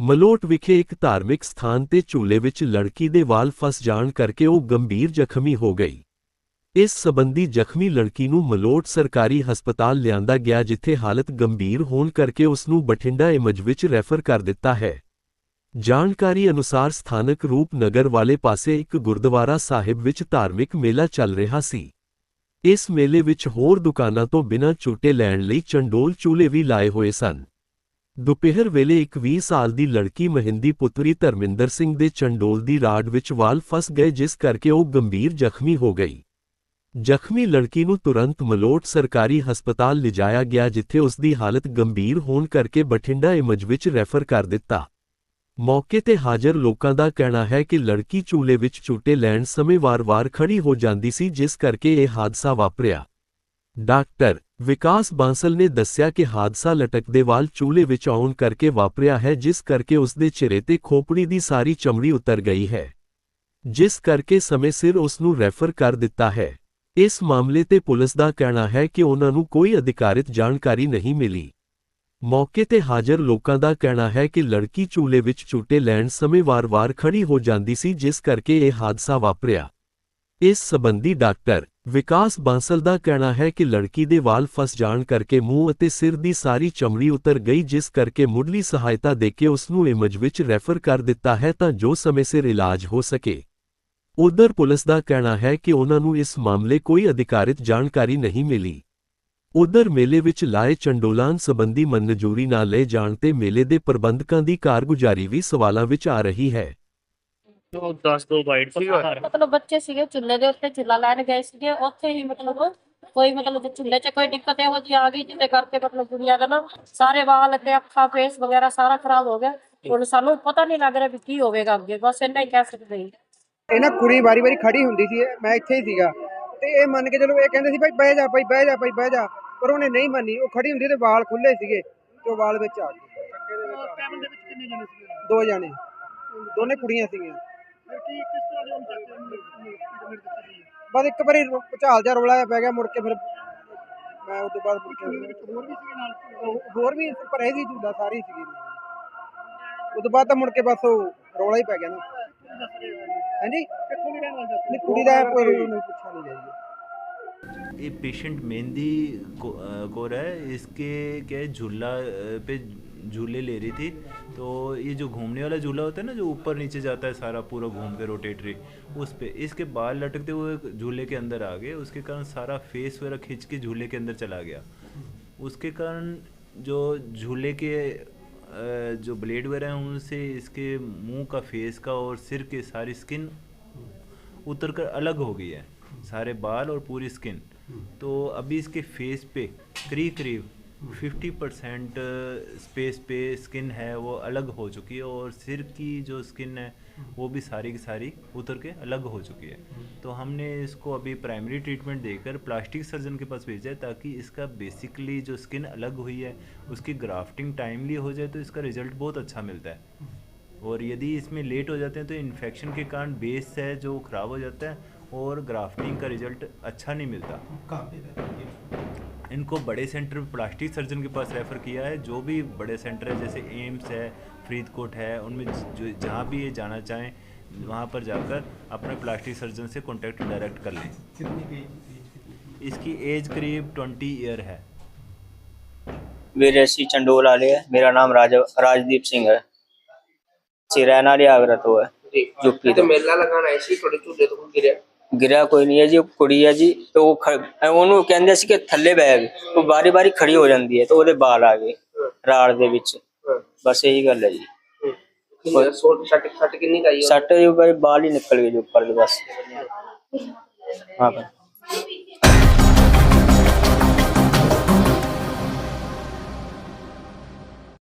ਮਲੋਟ ਵਿਖੇ ਇੱਕ ਧਾਰਮਿਕ ਸਥਾਨ ਤੇ ਝੂਲੇ ਵਿੱਚ ਲੜਕੀ ਦੇ ਵਾਲ ਫਸ ਜਾਣ ਕਰਕੇ ਉਹ ਗੰਭੀਰ ਜ਼ਖਮੀ ਹੋ ਗਈ। ਇਸ ਸਬੰਧੀ ਜ਼ਖਮੀ ਲੜਕੀ ਨੂੰ ਮਲੋਟ ਸਰਕਾਰੀ ਹਸਪਤਾਲ ਲਿਆਂਦਾ ਗਿਆ ਜਿੱਥੇ ਹਾਲਤ ਗੰਭੀਰ ਹੋਣ ਕਰਕੇ ਉਸ ਨੂੰ ਬਠਿੰਡਾ ਇਮਜ ਵਿੱਚ ਰੈਫਰ ਕਰ ਦਿੱਤਾ ਹੈ। ਜਾਣਕਾਰੀ ਅਨੁਸਾਰ ਸਥਾਨਕ ਰੂਪਨਗਰ ਵਾਲੇ ਪਾਸੇ ਇੱਕ ਗੁਰਦੁਆਰਾ ਸਾਹਿਬ ਵਿੱਚ ਧਾਰਮਿਕ ਮੇਲਾ ਚੱਲ ਰਿਹਾ ਸੀ। ਇਸ ਮੇਲੇ ਵਿੱਚ ਹੋਰ ਦੁਕਾਨਾਂ ਤੋਂ ਬਿਨਾਂ ਝੂਟੇ ਲੈਣ ਲਈ ਚੰਡੋਲ ਚੂਲੇ ਵੀ ਲਾਏ ਹੋਏ ਸਨ। ਦੁਪਹਿਰ ਵੇਲੇ ਇੱਕ 20 ਸਾਲ ਦੀ ਲੜਕੀ ਮਹਿੰਦੀ ਪੁੱਤਰੀ ਧਰਮਿੰਦਰ ਸਿੰਘ ਦੇ ਚੰਡੋਲ ਦੀ ਰਾਡ ਵਿੱਚ ਵਾਲ ਫਸ ਗਏ, ਜਿਸ ਕਰਕੇ ਉਹ ਗੰਭੀਰ ਜ਼ਖਮੀ ਹੋ ਗਈ। ਜ਼ਖਮੀ ਲੜਕੀ ਨੂੰ ਤੁਰੰਤ ਮਲੋਟ ਸਰਕਾਰੀ ਹਸਪਤਾਲ ਲਿਜਾਇਆ ਗਿਆ, ਜਿੱਥੇ ਉਸ ਦੀ ਹਾਲਤ ਗੰਭੀਰ ਹੋਣ ਕਰਕੇ ਬਠਿੰਡਾ ਇਮਜ ਵਿੱਚ ਰੈਫਰ ਕਰ ਦਿੱਤਾ। ਮੌਕੇ ਤੇ ਹਾਜ਼ਰ ਲੋਕਾਂ ਦਾ ਕਹਿਣਾ ਹੈ ਕਿ ਲੜਕੀ ਚੂਲੇ ਵਿੱਚ ਝੂਟੇ ਲੈਣ ਸਮੇਂ ਵਾਰ-ਵਾਰ ਖੜੀ ਹੋ ਜਾਂਦੀ ਸੀ, ਜਿਸ ਕਰਕੇ ਇਹ ਹਾਦਸਾ ਵਾਪਰਿਆ। ਡਾਕਟਰ ਵਿਕਾਸ ਬਾਂਸਲ ਨੇ ਦੱਸਿਆ ਕਿ ਹਾਦਸਾ ਲਟਕਦੇ ਵਾਲ ਚੂਲੇ ਵਿੱਚ ਆਉਣ ਕਰਕੇ ਵਾਪਰਿਆ ਹੈ, ਜਿਸ ਕਰਕੇ ਉਸ ਦੇ ਚਿਹਰੇ ਤੇ ਖੋਪੜੀ ਦੀ ਸਾਰੀ ਚਮੜੀ ਉਤਰ ਗਈ ਹੈ, ਜਿਸ ਕਰਕੇ ਸਮੇਂ ਸਿਰ ਉਸ ਨੂੰ ਰੈਫਰ ਕਰ ਦਿੱਤਾ ਹੈ। ਇਸ ਮਾਮਲੇ ਤੇ ਪੁਲਿਸ ਦਾ ਕਹਿਣਾ ਹੈ ਕਿ ਉਹਨਾਂ ਨੂੰ ਕੋਈ ਅਧਿਕਾਰਿਤ ਜਾਣਕਾਰੀ ਨਹੀਂ ਮਿਲੀ। ਮੌਕੇ ਤੇ ਹਾਜ਼ਰ ਲੋਕਾਂ ਦਾ ਕਹਿਣਾ ਹੈ ਕਿ ਲੜਕੀ ਚੂਲੇ ਵਿੱਚ ਝੂਟੇ ਲੈਣ ਸਮੇਂ ਵਾਰ-ਵਾਰ ਖੜੀ ਹੋ ਜਾਂਦੀ ਸੀ, ਜਿਸ ਕਰਕੇ ਇਹ ਹਾਦਸਾ ਵਾਪਰਿਆ। ਇਸ ਸਬੰਧੀ ਡਾਕਟਰ ਵਿਕਾਸ ਬਾਂਸਲ ਦਾ ਕਹਿਣਾ ਹੈ ਕਿ ਲੜਕੀ ਦੇ ਵਾਲ ਫਸ ਜਾਣ ਕਰਕੇ ਮੂੰਹ ਅਤੇ ਸਿਰ ਦੀ ਸਾਰੀ ਚਮੜੀ ਉਤਰ ਗਈ, ਜਿਸ ਕਰਕੇ ਮੁੱਢਲੀ ਸਹਾਇਤਾ ਦੇ ਕੇ ਉਸ ਨੂੰ ਇਮਜ ਵਿੱਚ ਰੈਫਰ ਕਰ ਦਿੱਤਾ ਹੈ ਤਾਂ ਜੋ ਸਮੇਂ ਸਿਰ ਇਲਾਜ ਹੋ ਸਕੇ। ਉਧਰ ਪੁਲਿਸ ਦਾ ਕਹਿਣਾ ਹੈ ਕਿ ਉਹਨਾਂ ਨੂੰ ਇਸ ਮਾਮਲੇ ਕੋਈ ਅਧਿਕਾਰਿਤ ਜਾਣਕਾਰੀ ਨਹੀਂ ਮਿਲੀ। ਉਧਰ ਮੇਲੇ ਵਿੱਚ ਲਾਏ ਚੰਡੋਲਾਨ ਸੰਬੰਧੀ ਮਨਜ਼ੂਰੀ ਨਾ ਲਏ ਜਾਣ ਤੇ ਮੇਲੇ ਦੇ ਪ੍ਰਬੰਧਕਾਂ ਦੀ ਕਾਰਗੁਜ਼ਾਰੀ ਵੀ ਸਵਾਲਾਂ ਵਿੱਚ ਆ ਰਹੀ ਹੈ। ਉਹ 10 ਤੋਂ ਵਾਈਟ ਸੀ ਮਤਲਬ ਬੱਚੇ ਸੀਗੇ ਚੁੱਲ੍ਹੇ ਦੇ ਉੱਤੇ ਚੁੱਲ੍ਹਾ ਲੈਣ ਗਏ ਸੀਗੇ। ਉੱਥੇ ਹੀ ਮਤਲਬ ਕੋਈ ਮਤਲਬ ਜੇ ਚੁੱਲ੍ਹੇ 'ਚ ਕੋਈ ਦਿੱਕਤ ਇਹੋ ਜਿਹੀ ਆ ਗਈ ਜਿਹਦੇ ਕਰਕੇ ਮਤਲਬ ਕੁੜੀਆਂ ਦਾ ਨਾ ਸਾਰੇ ਵਾਲ ਤੇ ਅੱਖਾਂ ਫੇਸ ਵਗੈਰਾ ਸਾਰਾ ਖਰਾਬ ਹੋ ਗਿਆ। ਹੁਣ ਸਾਨੂੰ ਪਤਾ ਨਹੀਂ ਲੱਗ ਰਿਹਾ ਵੀ ਕੀ ਹੋਵੇਗਾ ਅੱਗੇ। ਬਸ ਇੰਨਾ ਹੀ ਕਹਿ ਸਕਦੇ ਹਾਂ। ਇਹ ਨਾ ਕੁੜੀ ਵਾਰੀ ਵਾਰੀ ਖੜੀ ਹੁੰਦੀ ਸੀ ਮੈਂ ਇੱਥੇ ਹੀ ਸੀਗਾ। ਤੇ ਇਹ ਮੰਨ ਕੇ ਚਲੋ ਇਹ ਕਹਿੰਦੇ ਸੀ ਭਾਈ ਬਹਿ ਜਾ ਭਾਈ ਬਹਿ ਜਾ ਭਾਈ ਬਹਿ ਜਾ। ਪਰ ਉਹਨੇ ਨਹੀਂ ਮੰਨੀ। ਉਹ ਖੜੀ ਹੁੰਦੀ ਤੇ ਵਾਲ ਖੁੱਲੇ ਸੀਗੇ ਤੇ ਉਹ ਵਾਲ ਵਿੱਚ ਆ ਗਏ। ਦੇ ਵਿੱਚ ਕਿੰਨੇ ਜਣੇ ਸੀ ਦੋ ਜਾਣੇ। ਦੋਨੇ ਕੁੜੀਆਂ ਸੀਗੀਆਂ। ਕੀ ਕਿਸ ਤਰ੍ਹਾਂ ਦੇ ਉਹਨੂੰ ਚੱਕ ਕੇ ਉਹਨੂੰ ਟ੍ਰੀਟਮੈਂਟ ਦਿੱਤੀ ਗਈ ਬਸ ਇੱਕ ਵਾਰੀ ਰੋ- ਭੁਚਾਲ ਜਿਹਾ ਰੋਲਾ ਜਿਹਾ ਪੈ ਗਿਆ ਮੁੜ ਕੇ ਫਿਰ ਮੈਂ ਉਸ ਤੋਂ ਬਾਅਦ ਮੁੜ ਕੇ ਹੋਰ ਵੀ ਸੀਗੇ ਨਾਲ ਉਹ- ਹੋਰ ਵੀ ਭਰੇ ਸੀ ਝੂਲਾ ਸਾਰੀ ਸੀਗੀ ਉਸ ਤੋਂ ਬਾਅਦ ਤਾਂ ਮੁੜ ਕੇ ਬਸ ਉਹ ਰੋਲਾ ਹੀ ਪੈ ਗਿਆ ਨਾ ਦੱਸ ਰਹੇ ਹੋ ਹਾਂਜੀ ਕਿੱਥੋਂ ਦੀ ਰਹਿਣ ਵਾਲੇ ਦੱਸ ਨਹੀਂ ਕੁੜੀ ਦਾ ਕੋਈ ਉਹਨੂੰ ਪੁੱਛਿਆ ਨਹੀਂ ਗਿਆ ਜੀ ये पेशेंट मेहंदी को, अ, कौर है इसके क्या है झूला अ, पे झूले ले रही थी तो ये जो घूमने वाला झूला होता है ना, जो ऊपर नीचे जाता है सारा पूरा घूम के रोटेटरी, उस पर इसके बाल लटकते हुए झूले के अंदर आ गए, उसके कारण सारा फेस वगैरह खींच के झूले के अंदर चला गया। उसके कारण जो झूले के जो ब्लेड वगैरह हैं, उनसे इसके मुँह का फेस का और सिर के सारी स्किन उतर कर अलग हो गई है, सारे बाल और पूरी स्किन। तो अभी इसके फेस पे करीब करीब 50 परसेंट स्पेस पे स्किन है वो अलग हो चुकी है और सिर की जो स्किन है वो भी सारी की सारी उतर के अलग हो चुकी है। तो हमने इसको अभी प्राइमरी ट्रीटमेंट देकर प्लास्टिक सर्जन के पास भेजा है ताकि इसका बेसिकली जो स्किन अलग हुई है उसकी ग्राफ्टिंग टाइमली हो जाए तो इसका रिज़ल्ट बहुत अच्छा मिलता है। और यदि इसमें लेट हो जाते हैं तो इन्फेक्शन के कारण बेस है जो खराब हो जाता है और ग्राफ्टिंग का रिज़ल्ट अच्छा नहीं मिलता। इनको बड़े सेंटर प्लास्टिक सर्जन के पास रेफ़र किया है। जो भी बड़े सेंटर है जैसे एम्स है फरीदकोट है उनमें जो जहाँ भी ये जाना चाहें वहाँ पर जाकर अपने प्लास्टिक सर्जन से कॉन्टैक्ट डायरेक्ट कर लें। इसकी एज करीब ट्वेंटी ईयर है। मेरे श्री चंडोल आलिया है। मेरा नाम राज राजदीप सिंह है। सिरैना लिया आगरा तो है। यूपी तो मेला लगाना ऐसी थोड़ी चूजे तो गिरे। ਗਿਰਿਆ ਕੋਈ ਨਹੀਂ ਹੈ ਜੀ ਉਹ ਕੁੜੀ ਹੈ ਜੀ ਤੇ ਉਹ ਖ- ਉਹਨੂੰ ਕਹਿੰਦੇ ਸੀ ਕਿ ਥੱਲੇ ਬਹਿ ਗਈ ਉਹ ਬਾਰੀ ਬਾਰੀ ਖੜੀ ਹੋ ਜਾਂਦੀ ਹੈ ਤੇ ਉਹਦੇ ਬਾਲ ਆ ਗਏ ਰਾੜ ਦੇ ਵਿੱਚ। ਬਸ ਇਹੀ ਗੱਲ ਹੈ ਜੀ। ਕਿੰਨਾ ਸੋਟ ਸੱਟ ਸੱਟ ਕਿੰਨੀ ਕਾਈ ਸੱਟ ਦੇ ਉੱਪਰ ਬਾਲ ਹੀ ਨਿਕਲ ਗਏ ਜੀ ਉੱਪਰ ਦੇ ਬਸ। ਹਾਂ। ਭਾਈ।